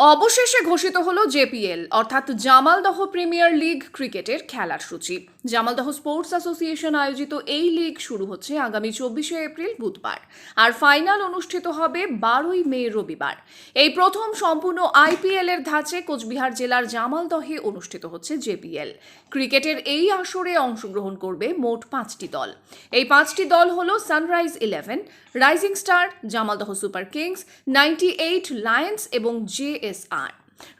অবশেষে ঘোষিত হলো জেপিএল অর্থাৎ জামালদহ প্রিমিয়ার লিগ ক্রিকেটের খেলার সূচি। জামালদহ স্পোর্টস অ্যাসোসিয়েশন আয়োজিত এই লিগ শুরু হচ্ছে আগামী চব্বিশে এপ্রিল বুধবার, আর ফাইনাল অনুষ্ঠিত হবে বারোই মে রবিবার। এই প্রথম সম্পূর্ণ আইপিএল এর ধাঁচে কোচবিহার জেলার জামালদহে অনুষ্ঠিত হচ্ছে জেপিএল। ক্রিকেটের এই আসরে অংশগ্রহণ করবে মোট পাঁচটি দল। এই পাঁচটি দল হল sunrise eleven, rising star Jamaldah super kings, ninety eight lions এবং জেএসআর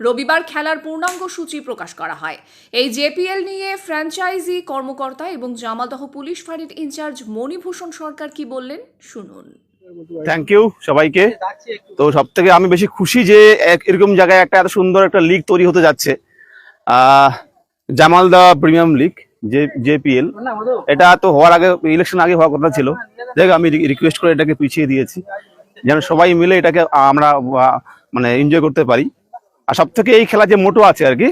রবিবার খেলার পূর্ণাঙ্গ সূচি প্রকাশ করা হয়। এই জেপিএল নিয়ে ফ্র্যাঞ্চাইজি কর্মকর্তা এবং জামালদহ পুলিশ ফাঁড়ির ইনচার্জ মণিভূষণ সরকার কি বললেন, শুনুন। থ্যাংক ইউ সবাইকে। তো সব থেকে আমি বেশি খুশি যে এরকম জায়গায় একটা এত সুন্দর একটা লিগ তৈরি হতে যাচ্ছে। জামালদা প্রিমিয়াম লিগ যে জেপিএল এটা তো হওয়ার আগে ইলেকশন আগে হওয়ার কথা ছিল। দেখ, আমি রিকোয়েস্ট করে এটাকে পিছিয়ে দিয়েছি। যেন সবাই মিলে এটাকে আমরা মানে এনজয় করতে পারি। আর সব থেকে এই খেলা যে মোটো আছে আর কি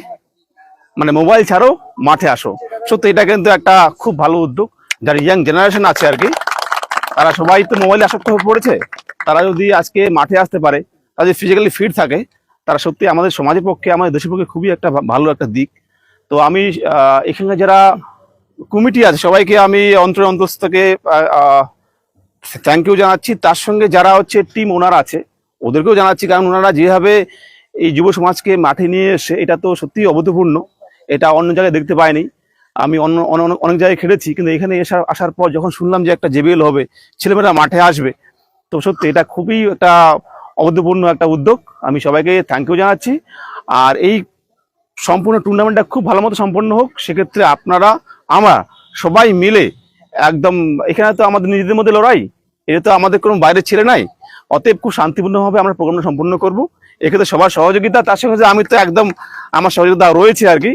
মানে মোবাইল ছাড়ো মাঠে আসো। সত্যি এটা কিন্তু একটা খুব ভালো উদ্যোগ। যারা ইয়াং জেনারেশন আছে আর কি, তারা সবাই তো মোবাইলে আসক্ত হয়ে পড়েছে। তারা যদি আজকে মাঠে আসতে পারে তাদের ফিজিক্যালি ফিট থাকে, তারা সত্যি আমাদের সমাজের পক্ষে, আমাদের দেশের পক্ষে খুবই একটা ভালো একটা দিক। তো আমি এখানে যারা কমিটি আছে, সবাইকে আমি অন্তর অন্তস্থ থেকে থ্যাংক ইউ জানাচ্ছি। তার সঙ্গে যারা হচ্ছে টিম ওনার আছে, ওদেরকেও জানাচ্ছি। কারণ ওনারা যেভাবে এই যুব সমাজকে মাঠে নিয়ে এসে এটা তো সত্যিই অভূতপূর্ণ। এটা অন্য জায়গায় দেখতে পাইনি। আমি অন্য অনেক- জায়গায় খেলেছি, কিন্তু এখানে এসে আসার পর যখন শুনলাম যে একটা জেবিএল হবে, ছেলেমেয়েরা মাঠে আসবে। তো সত্যি এটা খুবই একটা অভূতপূর্ণ একটা উদ্যোগ। আমি সবাইকে থ্যাংক ইউ জানাচ্ছি। আর এই সম্পূর্ণ টুর্নামেন্টটা খুব ভালো মতো সম্পন্ন হোক, সেক্ষেত্রে আপনারা, আমরা সবাই মিলে একদম, এখানে তো আমাদের নিজেদের মধ্যে লড়াই এটা তো আমাদের কোনো বাইরের ছেলে নাই। অতএব খুব শান্তিপূর্ণভাবে আমরা প্রোগ্রামটা সম্পন্ন করব। এক্ষেত্রে সবার সহযোগিতা তার সঙ্গে আমি তো একদম আমার সহযোগিতা রয়েছে আর কি।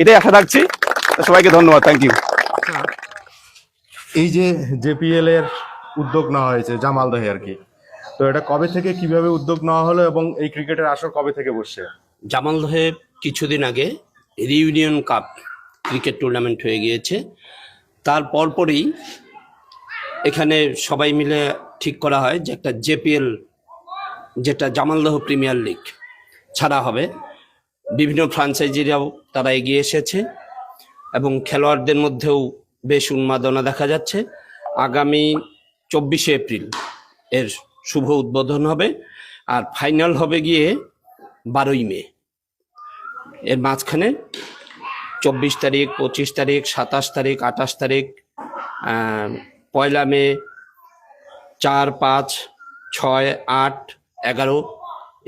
এটাই আশা রাখছি। সবাইকে ধন্যবাদ থ্যাংক ইউ এই যে জেপিএল এর উদ্যোগ নেওয়া হয়েছে জামালদহে আর কি। তো এটা কবে থেকে কীভাবে উদ্যোগ নেওয়া হলো এবং এই ক্রিকেটের আসর কবে থেকে বসছে? জামালদহে কিছুদিন আগে রিউনিয়ন কাপ ক্রিকেট টুর্নামেন্ট হয়ে গিয়েছে। তার পরপরই এখানে সবাই মিলে ঠিক করা হয় যে একটা জেপিএল যেটা জামালদহ প্রিমিয়ার লিগ ছাড়া হবে। বিভিন্ন ফ্রাঞ্চাইজিরাও তারা এগিয়ে এসেছে এবং খেলোয়াড়দের মধ্যেও বেশ উন্মাদনা দেখা যাচ্ছে। আগামী চব্বিশে এপ্রিল এর শুভ উদ্বোধন হবে আর ফাইনাল হবে গিয়ে বারোই মে। এর মাঝখানে চব্বিশ তারিখ, পঁচিশ তারিখ, সাতাশ তারিখ, আঠাশ তারিখ পয়লা মে, চার, পাঁচ, ছয়, আট এগারো,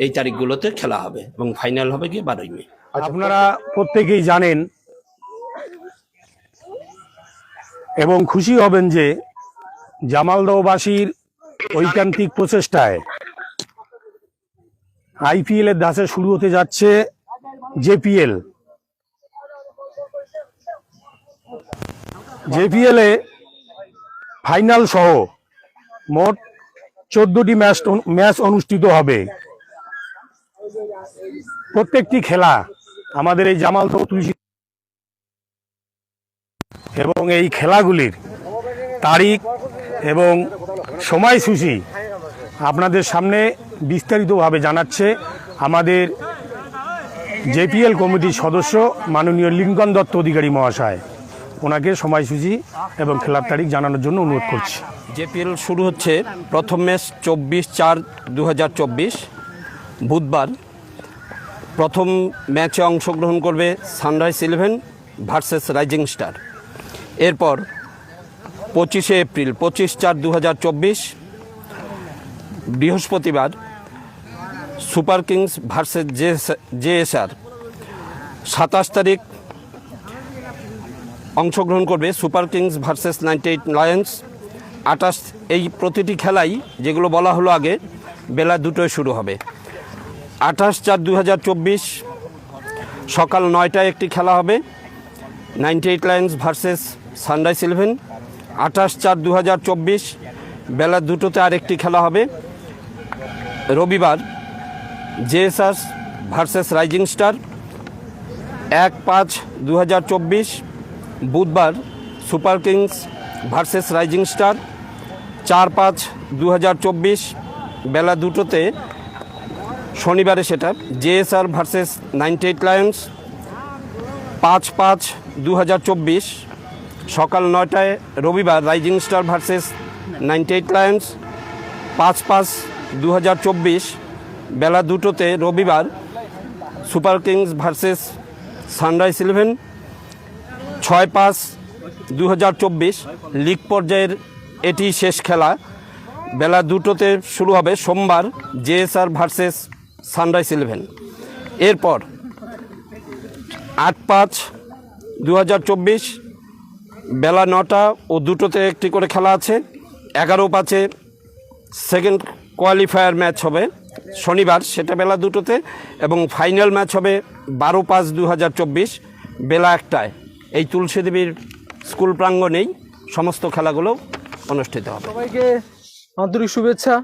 এই তারিখগুলোতে খেলা হবে এবং ফাইনাল হবে গিয়ে বারোই মে। আপনারা প্রত্যেকেই জানেন এবং খুশি হবেন যে জামালদহবাসীর ঐকান্তিক প্রচেষ্টায় আইপিএল এর ধাঁচে শুরু হতে যাচ্ছে জেপিএল। জেপিএল এ ফাইনাল সহ মোট চোদ্দটি ম্যাচ ম্যাচ অনুষ্ঠিত হবে। প্রত্যেকটি খেলা আমাদের এই জামালদহ তুলসী এবং এই খেলাগুলির তারিখ এবং সময়সূচি আপনাদের সামনে বিস্তারিতভাবে জানাচ্ছে আমাদের জেপিএল কমিটির সদস্য মাননীয় লিঙ্কন দত্ত অধিকারী মহাশয়। ওনাকে সময়সূচি এবং খেলার তারিখ জানানোর জন্য অনুরোধ করছি। জেপিএল শুরু হচ্ছে প্রথম ম্যাচ চব্বিশ চার দু বুধবার। প্রথম ম্যাচে অংশগ্রহণ করবে sunrise eleven versus rising star. এরপর পঁচিশে এপ্রিল, পঁচিশ চার দু বৃহস্পতিবার super kings versus J JSR সাতাশ তারিখ অংশগ্রহণ করবে super kings versus ninety eight lions. আটাশ এই প্রতিটি খেলাই, যেগুলো বলা হলো আগে, বেলা দুটোয় শুরু হবে। আঠাশ চার দু সকাল নয়টায় একটি খেলা হবে। Ninety eight lions versus sunrise eleven. আঠাশ চার দু বেলা দুটোতে আরেকটি খেলা হবে। রবিবার, জেএসআর ভার্সেস রাইজিং স্টার। এক পাঁচ দু বুধবার super kings versus rising star চার পাঁচ দু বেলা দুটোতে শনিবারে সেটা, JSR versus ninety eight lions পাঁচ পাঁচ দু সকাল নয়টায় রবিবার rising star versus ninety eight lions পাঁচ পাঁচ দু বেলা দুটোতে রবিবার super kings versus sunrise eleven ছয় পাঁচ দু লিগ পর্যায়ের এটি শেষ খেলা। বেলা দুটোতে শুরু হবে সোমবার জেএসআর ভার্সেস সানরাইজ ইলেভেন। এরপর আট পাঁচ দু বেলা নটা ও দুটোতে একটি করে খেলা আছে। এগারো পাঁচে সেকেন্ড কোয়ালিফায়ার ম্যাচ হবে শনিবার সেটা বেলা দুটোতে এবং ফাইনাল ম্যাচ হবে বারো পাঁচ দু বেলা একটায়। এই তুলসী দেবীর স্কুল প্রাঙ্গণেই সমস্ত খেলাগুলো অনুষ্ঠিত হবে। সবাইকে আন্তরিক শুভেচ্ছা।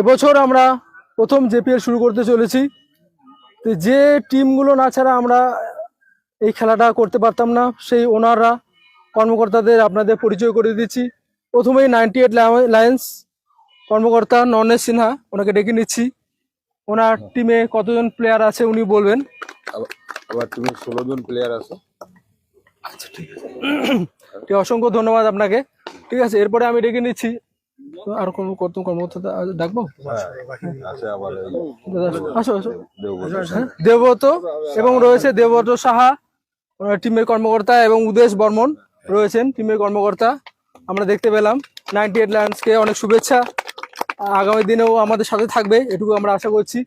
এবছর আমরা প্রথম জেপিএল শুরু করতে চলেছি। তো যে টিমগুলো না ছাড়া আমরা এই খেলাটা করতে পারতাম না, সেই ওনাররা, কর্মকর্তাদের আপনাদের পরিচয় করে দিচ্ছি। প্রথমেই নাইনটি এইট লায়ন্স, কর্মকর্তা নর্নেশ সিনহা, ওনাকে ডেকে নিচ্ছি। ওনার টিমে কতজন প্লেয়ার আছে উনি বলবেন? আবার তুমি ষোলো জন প্লেয়ার আছো। ঠিক আছে, অসংখ্য ধন্যবাদ আপনাকে। ঠিক আছে এরপরে আমি ডেকে নিচ্ছি। আর কোনো কত কর্মকর্তা ডাকবো? আসো আসো। দেওবন্দ। হ্যাঁ, দেবব্রত এবং রয়েছে দেবব্রত সাহা টিমের কর্মকর্তা এবং উদেশ বর্মন রয়েছেন টিমের কর্মকর্তা। আমরা দেখতে পেলাম নাইনটি এইট লায়ন্সকে অনেক শুভেচ্ছা। আগামী দিনেও আমাদের সাথে থাকবে এটুকু আমরা আশা করছি।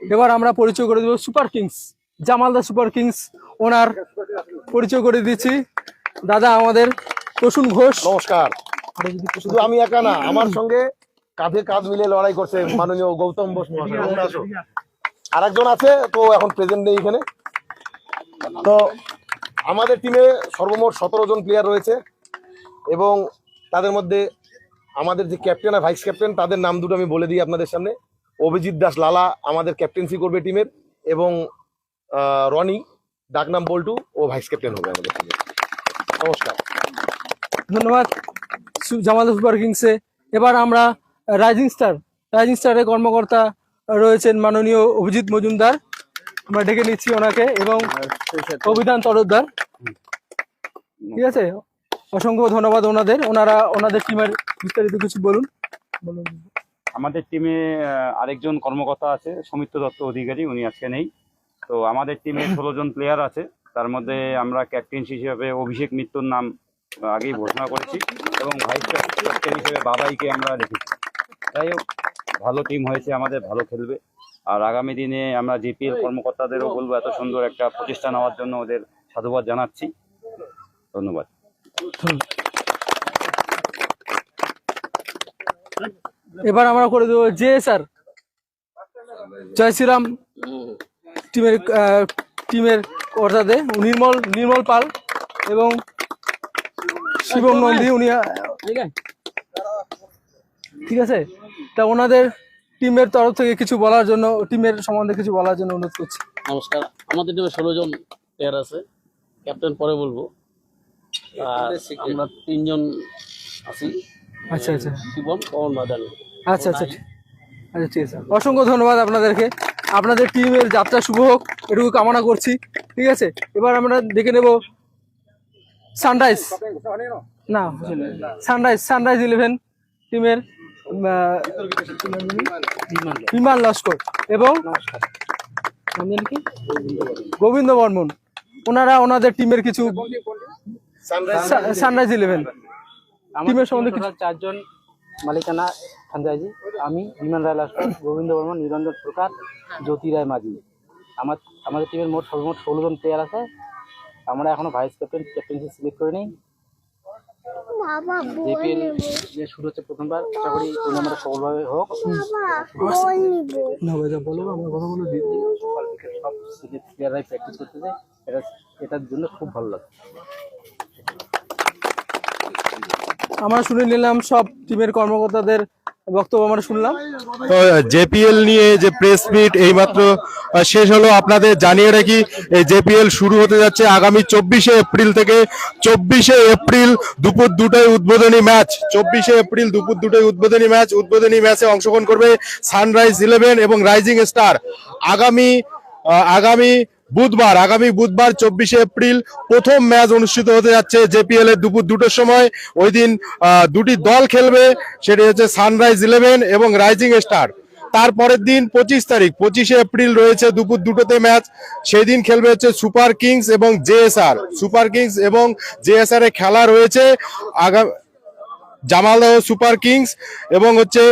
এবার আমরা পরিচয় করে দেবো super kings Jamalda super kings ওনার পরিচয় করে দিচ্ছি। দাদা আমাদের প্রসূন ঘোষ। নমস্কার। শুধু আমি একা না আমার সঙ্গে কাঁধে কাঁধ মিলে লড়াই করছে মাননীয় গৌতম বোস মহাশয়। আসো। আরেকজন আছে তো এখন প্রেজেন্ট নেই এখানে। তো আমাদের টিমে সর্বমোট সতেরো জন প্লেয়ার রয়েছে এবং তাদের মধ্যে আমাদের যে ক্যাপ্টেন আর ভাইস ক্যাপ্টেন তাদের নাম দুটো আমি বলে দিই আপনাদের সামনে। অভিজিৎ দাস লালা আমাদের ক্যাপ্টেন্সি করবে টিমের এবং রনি ডাকনাম বল্টু ও ভাইস ক্যাপ্টেন হবে আমাদের টিমে নমস্কার। ধন্যবাদ জামাল সুপার কিংসে এবার আমরা রাইজিং স্টার রাইজিং স্টারের কর্মকর্তা রয়েছেন মাননীয় অভিজিৎ মজুমদার। আমরা ডেকে নিচ্ছি ওনাকে এবং অভিধান তরফদার। ঠিক আছে? অসংখ্য ধন্যবাদ ওনাদের। ওনারা ওনাদের টিমের বিস্তারিত কিছু বলুন। বলুন আমাদের টিমে আরেকজন কর্মকর্তা আছে সৌমিত্র দত্ত অধিকারী উনি আজকে নেই। তো আমাদের টিমে ষোলো জন প্লেয়ার আছে। তার মধ্যে আমরা ক্যাপ্টেন হিসেবে অভিষেক মিত্রর নাম আগেই ঘোষণা করেছি এবং ভাইস ক্যাপ্টেন হিসেবে বাবাইকে আমরা রেখেছি যাই হোক, ভালো টিম হয়েছে আমাদের, ভালো খেলবে। আর আগামী দিনে আমরা জিপিএল কর্মকর্তাদেরও বলব, এত সুন্দর একটা প্রচেষ্টা নেওয়ার জন্য ওদের সাধুবাদ জানাচ্ছি। ধন্যবাদ। এবার আমরা করে দেবো, জে স্যার। জয় শ্রীরাম। টিমের টিমের কর্তাদের নির্মল নির্মল পাল এবং শিবম নন্দী উনি ঠিক আছে? তা ওনাদের টিমের তরফ থেকে কিছু বলার জন্য টিমের সম্বন্ধে কিছু বলার জন্য অনুরোধ করছি। নমস্কার। আমাদের টিমে ষোলো জন প্লেয়ার আছে। ক্যাপ্টেন পরে বলব। আর আমরা তিনজন আছি। আচ্ছা আচ্ছা। শিবম পবন আচ্ছা আচ্ছা। ঠিক- আচ্ছা ঠিক আছে। অসংখ্য ধন্যবাদ আপনাদেরকে। আপনাদের টিমের যাত্রা শুভ হোক এটুকু কামনা করছি ঠিক আছে? এবার আমরা দেখে নেব সানরাইজ। না সানরাইজ সানরাইজ ইলেভেন টিমের বিমান লস্কর এবং? গোবিন্দ বর্মন। ওনারা ওনাদের টিমের কিছু সানরাইজ ইলেভেন টিমের সম্বন্ধে কিছু চারজন মালিকানা খানজাইজি। আমি বিমান রায় লস্কর গোবিন্দ বর্মন নিরঞ্জন সরকার জ্যোতি রায় মাঝি। আমার আমাদের টিমের মোট সর্বমোট ষোলো জন প্লেয়ার আছে। আমরা এখনও ভাইস ক্যাপ্টেন ক্যাপ্টেন্সি সিলেক্ট করিনি। জেপিএল যে শুরু হচ্ছে প্রথমবার আশা করি টুর্নামেন্টটা সফলভাবে হোক। না ভাই যা বলো আমার কথা বলে দিই। সকাল বিকেল সব প্লেয়াররাই প্র্যাকটিস করতেছে। এটা এটার জন্য খুব ভালো লাগে আমরা শুনে নিলাম, সব টিমের কর্মকর্তাদের বক্তব্য আমরা শুনলাম। তো জেপিএল নিয়ে যে প্রেস মিট এইমাত্র শেষ হলো। আপনাদের জানিয়ে রাখি, এই জেপিএল শুরু হতে যাচ্ছে আগামী চব্বিশে এপ্রিল থেকে। চব্বিশে এপ্রিল দুপুর দুটোয় উদ্বোধনী ম্যাচ। চব্বিশে এপ্রিল দুপুর দুটোয় উদ্বোধনী ম্যাচ। উদ্বোধনী ম্যাচে অংশগ্রহণ করবে সানরাইজ ইলেভেন এবং রাইজিং স্টার। আগামী আগামী বুধবার, আগামী বুধবার চব্বিশে এপ্রিল প্রথম ম্যাচ অনুষ্ঠিত হতে যাচ্ছে জেপিএল এর দুপুর দুটোর সময়। ওই দিন দুটি দল খেলবে, সেটি হচ্ছে সানরাইজ ইলেভেন এবং রাইজিং স্টার। তারপরের দিন পঁচিশ তারিখ, পঁচিশে এপ্রিল রয়েছে দুপুর দুটোতে ম্যাচ। সেই দিন খেলবে হচ্ছে সুপার কিংস এবং জেএসআর। সুপার কিংস এবং জেএসআর এর খেলা রয়েছে। আগামী জামালদহ সুপার কিংস এবং হচ্ছে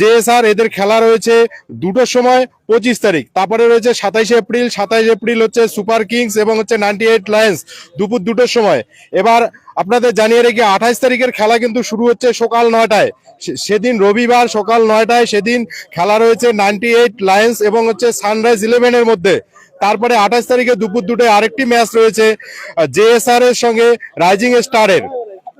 জেএসআর, এদের খেলা রয়েছে দুটোর সময় পঁচিশ তারিখ। তারপরে রয়েছে সাতাইশে এপ্রিল, সাতাইশ এপ্রিল হচ্ছে সুপার কিংস এবং হচ্ছে নাইনটি এইট লায়ন্স দুপুর দুটোর সময়। এবার আপনাদের জানিয়ে রেখে, আঠাইশ তারিখের খেলা কিন্তু শুরু হচ্ছে সকাল নয়টায়। সেদিন রবিবার সকাল নয়টায় সেদিন খেলা রয়েছে নাইনটি এইট লায়ন্স এবং হচ্ছে সানরাইজ ইলেভেনের মধ্যে। তারপরে আঠাশ তারিখে দুপুর দুটোয় আরেকটি ম্যাচ রয়েছে জেএসআর এর সঙ্গে রাইজিং স্টারের।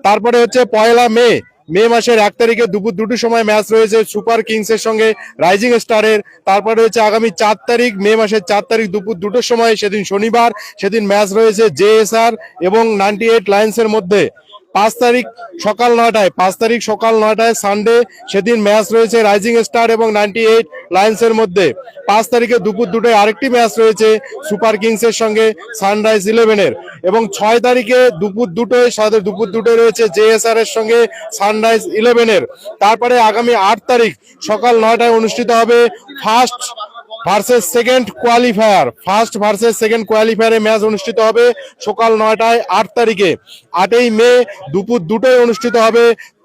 তারপরে হচ্ছে পয়লা মে মে মাসের এক তারিখে দুপুর দুটোর সময় ম্যাচ রয়েছে সুপার কিংসের সঙ্গে রাইজিং স্টারের তারপর রয়েছে আগামী চার তারিখ, মে মাসের চার তারিখ দুপুর দুটোর সময়, সেদিন শনিবার, সেদিন ম্যাচ রয়েছে জেএসআর এবং নাইনটি এইট লায়ন্সের মধ্যে। পাঁচ তারিখ সকাল নয়টায়, পাঁচ তারিখ সকাল নয়টায় সানডে সেদিন ম্যাচ রয়েছে রাইজিং স্টার এবং নাইনটি এইট লায়ন্সের মধ্যে। পাঁচ তারিখে দুপুর দুটোয় আরেকটি ম্যাচ রয়েছে সুপার কিংসের সঙ্গে সানরাইজ ইলেভেনের এবং ছয় তারিখে দুপুর দুটোয় সাথে দুপুর দুটোয় রয়েছে জেএসআর এর সঙ্গে সানরাইজ ইলেভেনের তারপরে আগামী আট তারিখ সকাল নয়টায় অনুষ্ঠিত হবে first versus second qualifier, first versus second কোয়ালিফায়ারে match অনুষ্ঠিত হবে সকাল নয়টায় আট তারিখে। আটই মে দুপুর দুটোয় অনুষ্ঠিত হবে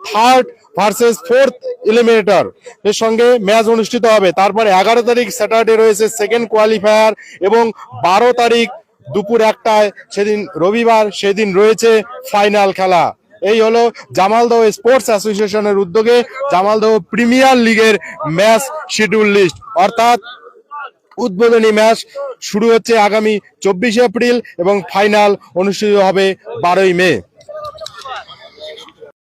থার্ড ভার্সেস ফোর্থ এলিমিনেটর। এর সঙ্গে ম্যাচ অনুষ্ঠিত হবে। তারপরে এগারো তারিখ স্যাটারডে রয়েছে সেকেন্ড কোয়ালিফায়ার এবং বারো তারিখ দুপুর একটায় সেদিন রবিবার সেদিন রয়েছে ফাইনাল খেলা। এই হলো জামালদহ স্পোর্টস অ্যাসোসিয়েশনের উদ্যোগে জামালদহ প্রিমিয়ার লিগের ম্যাচ শিডিউল লিস্ট। অর্থাৎ উদ্বোধনী ম্যাচ শুরু হচ্ছে আগামী চব্বিশে এপ্রিল এবং ফাইনাল অনুষ্ঠিত হবে বারোই মে।